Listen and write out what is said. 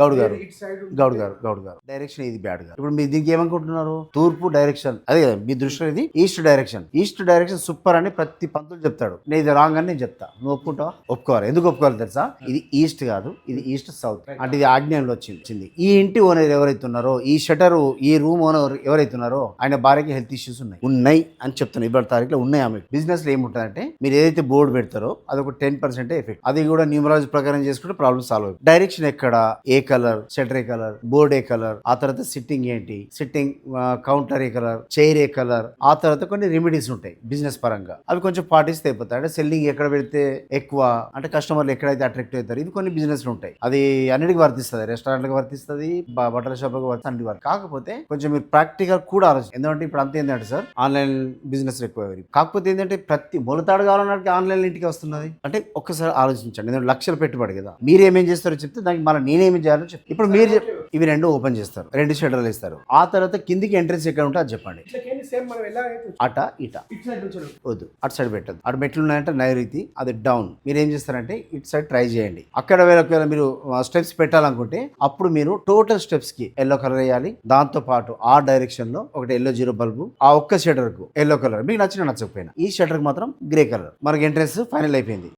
గౌడ్ గారు. గౌడ్ గారు గౌడ్ గారు. డైరెక్షన్ ఇది బ్యాడ్గా ఇప్పుడు మీరు దీనికి ఏమనుకుంటున్నారు? తూర్పు డైరెక్షన్ అదే కదా మీ దృష్టిలో ఇది. East direction east direction super అని ప్రతి పంతులు చెప్తాడు. నేను ఇది రాంగ్ అని నేను చెప్తా. నువ్వు ఒప్పుకుంటావా? ఒప్పుకోవాలి. ఎందుకు ఒప్పుకోవాలి తెలుసా? ఇది ఈస్ట్ కాదు ఇది ఈస్ట్ సౌత్ అంటే ఇది ఆగ్నేయంలో వచ్చింది. ఈ ఇంటి ఓనర్ ఎవరైతే ఉన్నారో ఈ షటర్ ఈ రూమ్ ఓనర్ ఎవరైతే ఉన్నారో ఆయన భార్యకి హెల్త్ ఇష్యూస్ ఉన్నాయి. ఉన్నాయి అని చెప్తున్నాను ఇవాళ తారీఖులో ఉన్నాయి ఆమె. బిజినెస్లో ఏముంటుందంటే మీరు ఏదైతే బోర్డు పెడతారో అది ఒక టెన్ పర్సెంట్ ఎఫెక్ట్ అది కూడా న్యూమరాలజీ ప్రకారం చేసుకుంటే ప్రాబ్లమ్ సాల్వ్ అవుతుంది. డైరెక్షన్ ఎక్కడ? ఏ కలర్ షటర్ ఏ కలర్ బోర్డ్ ఏ కలర్ ఆ తర్వాత సిట్టింగ్ ఏంటి? సిట్టింగ్ కౌంటర్ ఏ కలర్ చైర్ ఏ కలర్ ఆ తర్వాత కొన్ని రెమెడీస్ ఉంటాయి బిజినెస్ పరంగా. అవి కొంచెం పాటిస్తే అయిపోతాయి. అంటే సెల్లింగ్ ఎక్కడ పెడితే ఎక్కువ అంటే కస్టమర్లు ఎక్కడైతే అట్రాక్ట్ అవుతారు ఇవి కొన్ని బిజినెస్ ఉంటాయి. అది అన్నిటికి వర్తిస్తుంది. రెస్టారెంట్లకు వర్తిస్తుంది బట్టల షాప్లకు వర్తిస్తుంది అన్ని వర్తి కాకపోతే కొంచెం మీరు ప్రాక్టికల్ కూడా ఆలోచన ఎందుకంటే ఇప్పుడు అంత ఏంటంటే సార్ ఆన్లైన్ బిజినెస్ ఎక్కువ కాకపోతే ఏంటంటే ప్రతి మొలతాడు కావాలన్నట్టు ఆన్లైన్ ఇంటికి వస్తున్నది. అంటే ఒక్కసారి ఆలోచించండి. లక్షలు పెట్టుబడి కదా. మీరు ఏమేం చేస్తారో చెప్తే దానికి మళ్ళీ నేనేమి చేయాలి? చెప్తే ఇప్పుడు మీరు ఇవి రెండు ఓపెన్ చేస్తారు రెండు షటర్లు ఇస్తారు. ఆ తర్వాత కిందికి ఎంట్రెన్స్ ఎక్కడ ఉంటే అది చెప్పండి. అట ఇట. వద్దు అటు సైడ్ పెట్టద్దు. అటు మెట్లు ఉన్నాయంటే నైరుతి అది డౌన్. మీరు ఏం చేస్తారంటే ఇటు సైడ్ ట్రై చేయండి. అక్కడ వేరే ఒకవేళ మీరు స్టెప్స్ పెట్టాలనుకుంటే అప్పుడు మీరు టోటల్ స్టెప్స్కి ఎల్లో కలర్ వేయాలి. దాంతో పాటు ఆ డైరెక్షన్లో ఒకటి ఎల్లో జీరో బల్బు ఆ ఒక్క షటర్కు ఎల్లో కలర్. మీకు నచ్చిన నచ్చకపోయినా. ఈ షటర్కి మాత్రం గ్రే కలర్. మనకి ఎంట్రెన్స్ ఫైనల్ అయిపోయింది.